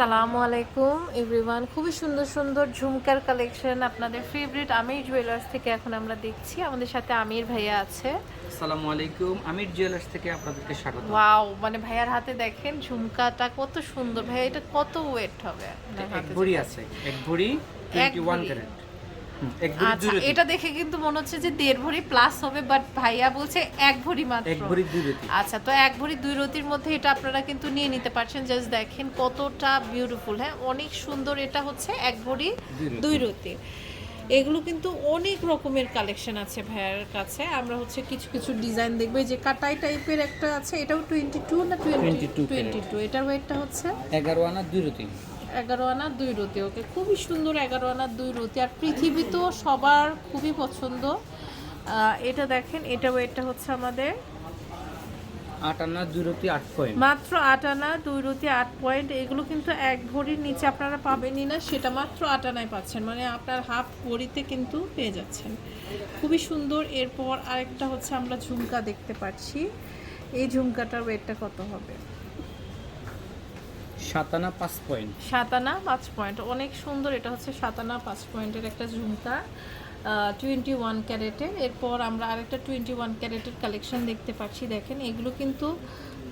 আসসালামু আলাইকুম এভরিওয়ান খুবই সুন্দর সুন্দর ঝুমকার কালেকশন আপনাদের ফেভারিট আমির জুয়েলার্স থেকে এখন আমরা দেখছি। আমাদের সাথে আমির ভাইয়া আছে। আসসালামু আলাইকুম আমির জুয়েলার্স থেকে আপনাদেরকে স্বাগত। ওয়াও মানে ভাইয়ার হাতে দেখেন ঝুমকাটা কত সুন্দর। ভাইয়া এটা কত ওয়েট হবে? এক ভরি আছে। এক ভরি 21 ক্যারেট আচ্ছা এটা দেখে কিন্তু মনে হচ্ছে যে দেড় ভরি প্লাস হবে বাট ভাইয়া বলছে এক ভরি মাত্র। এক ভরি দুই রতি আচ্ছা তো এক ভরি দুই রতির মধ্যে এটা আপনারা কিন্তু নিয়ে নিতে পারছেন। জাস্ট দেখেন কতটা বিউটিফুল হ্যাঁ? অনেক সুন্দর এটা হচ্ছে এক ভরি দুই রতি। এগুলো কিন্তু অনেক রকমের কালেকশন আছে ভাইয়ার কাছে। আমরা হচ্ছে কিছু কিছু ডিজাইন দেখব। যে কাটাই টাইপের একটা আছে এটাও টোয়েন্টি টু না টোয়েন্টি 22 টোয়েন্টি টু এটার ওয়েটটা হচ্ছে এগারো আনা দুই রতি এগারো আনা দুই রতি ওকে? খুবই সুন্দর এগারো আনা দুই রতি। আর পৃথিবী তো সবার খুবই পছন্দ। এটা দেখেন এটা ওয়েটটা হচ্ছে আমাদের আট আনা দুই রতি আট পয়েন্ট। মাত্র আট আনা দুই রতি আট পয়েন্ট। এগুলো কিন্তু এক ভরির নিচে আপনারা পাবেনই না সেটা মাত্র আট আনায় পাচ্ছেন। মানে আপনার হাফ ভরিতে কিন্তু পেয়ে যাচ্ছেন। খুবই সুন্দর। এরপর আরেকটা হচ্ছে আমরা ঝুমকা দেখতে পাচ্ছি। এই ঝুমকাটার ওয়েটটা কত হবে? সাত আনা পাঁচ পয়েন্ট। সাতানা পাঁচ পয়েন্ট। অনেক সুন্দর এটা হচ্ছে সাতানা পাঁচ পয়েন্টের একটা ঝুমকা টোয়েন্টি ওয়ান ক্যারেটের এরপর আমরা আরেকটা টোয়েন্টি ওয়ান ক্যারেটের কালেকশন দেখতে পাচ্ছি দেখেন এগুলো কিন্তু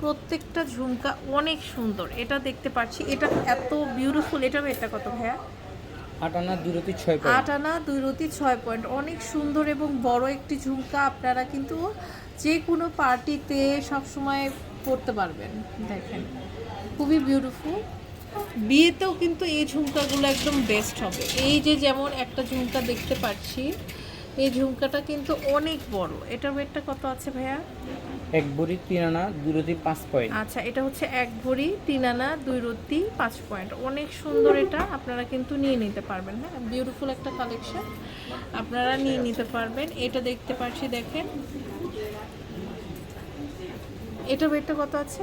প্রত্যেকটা ঝুমকা অনেক সুন্দর। এটা দেখতে পাচ্ছি এটা এত বিউটিফুল এটা এটা কত ভাইয়া? আট আনা দুই রতি ছয় পয়েন্ট। আট আনা দুই রতি ছয় পয়েন্ট। অনেক সুন্দর এবং বড় একটি ঝুমকা আপনারা কিন্তু যে কোনো পার্টিতে সবসময় পরতে পারবেন দেখেন। খুবই বিউটিফুল বিয়েতেও কিন্তু এই ঝুমকাগুলো একদম বেস্ট হবে। এই যে যেমন একটা ঝুমকা দেখতে পাচ্ছি এই ঝুমকাটা কিন্তু অনেক বড়। এটার ওয়েটটা কত আছে ভাইয়া? এক ভরি তিন আনা দুই রতি পাঁচ পয়েন্ট। আচ্ছা এটা হচ্ছে এক ভরি তিন আনা দুই রত্তি পাঁচ পয়েন্ট। অনেক সুন্দর এটা আপনারা কিন্তু নিয়ে নিতে পারবেন হ্যাঁ? বিউটিফুল একটা কালেকশন আপনারা নিয়ে নিতে পারবেন। এটা দেখতে পাচ্ছি দেখেন। এটা ওয়েটটা কত আছে?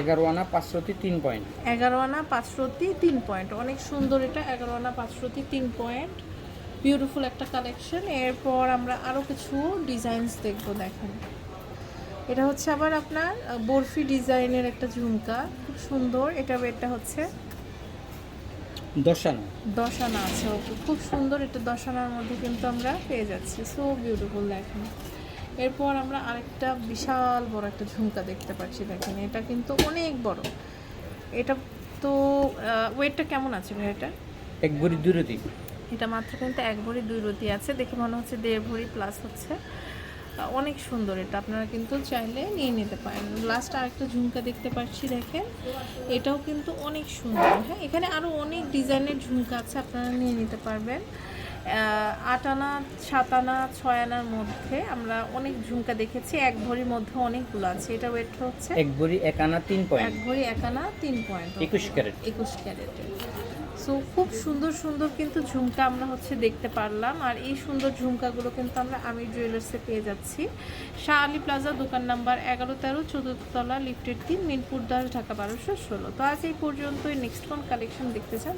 এগারো আনা পাঁচ রতি তিন পয়েন্ট এগারো আনা পাঁচ রত্তি তিন পয়েন্ট অনেক সুন্দর এটা এগারো আনা পাঁচ রত্তি তিন পয়েন্ট বিউটিফুল একটা কালেকশন এরপর আমরা আরও কিছু ডিজাইনস দেখব দেখেন। এটা হচ্ছে আবার আপনার বরফি ডিজাইনের একটা ঝুমকা। খুব সুন্দর। এটা ওয়েটটা হচ্ছে? দশ আনা দশ আনা আছে ওকে। খুব সুন্দর এটা দশ আনার মধ্যে কিন্তু আমরা পেয়ে যাচ্ছি। সো বিউটিফুল দেখেন। এরপর আমরা আরেকটা বিশাল বড় একটা ঝুমকা দেখতে পাচ্ছি দেখেন এটা কিন্তু অনেক বড়। এটা তো ওয়েটটা কেমন আছে ভাই এটা? এক ভরি দুই রতি। এটা মাত্র কিন্তু এক ভরি দুই রতি আছে দেখে মনে হচ্ছে দেড় ভরি প্লাস হচ্ছে। অনেক সুন্দর এটা আপনারা কিন্তু চাইলে নিয়ে নিতে পারেন। লাস্ট আরেকটা ঝুমকা দেখতে পাচ্ছি দেখেন এটাও কিন্তু অনেক সুন্দর। হ্যাঁ এখানে আরও অনেক ডিজাইনের ঝুমকা আছে আপনারা নিয়ে নিতে পারবেন। আট আনা সাত আনা ছয় আনার মধ্যে আমরা অনেক ঝুমকা দেখেছি। এক ভরির মধ্যে অনেকগুলো আছে। এটা ওয়েট হচ্ছে এক ভরি এক আনা তিন পয়েন্ট এক ভরি এক আনা তিন পয়েন্ট একুশ ক্যারেট। একুশ ক্যারেট। সো খুব সুন্দর সুন্দর কিন্তু ঝুমকা আমরা হচ্ছে দেখতে পারলাম। আর এই সুন্দর ঝুমকাগুলো কিন্তু আমরা আমির জুয়েলার্সে পেয়ে যাচ্ছি। শাহ আলী প্লাজা দোকান নাম্বার এগারো তেরো চতুর্থতলা লিফটের তিন মিনপুর দাস ঢাকা বারোশো ষোলো। তো আজ এই পর্যন্তই। নেক্সট কোন কালেকশন দেখতে চান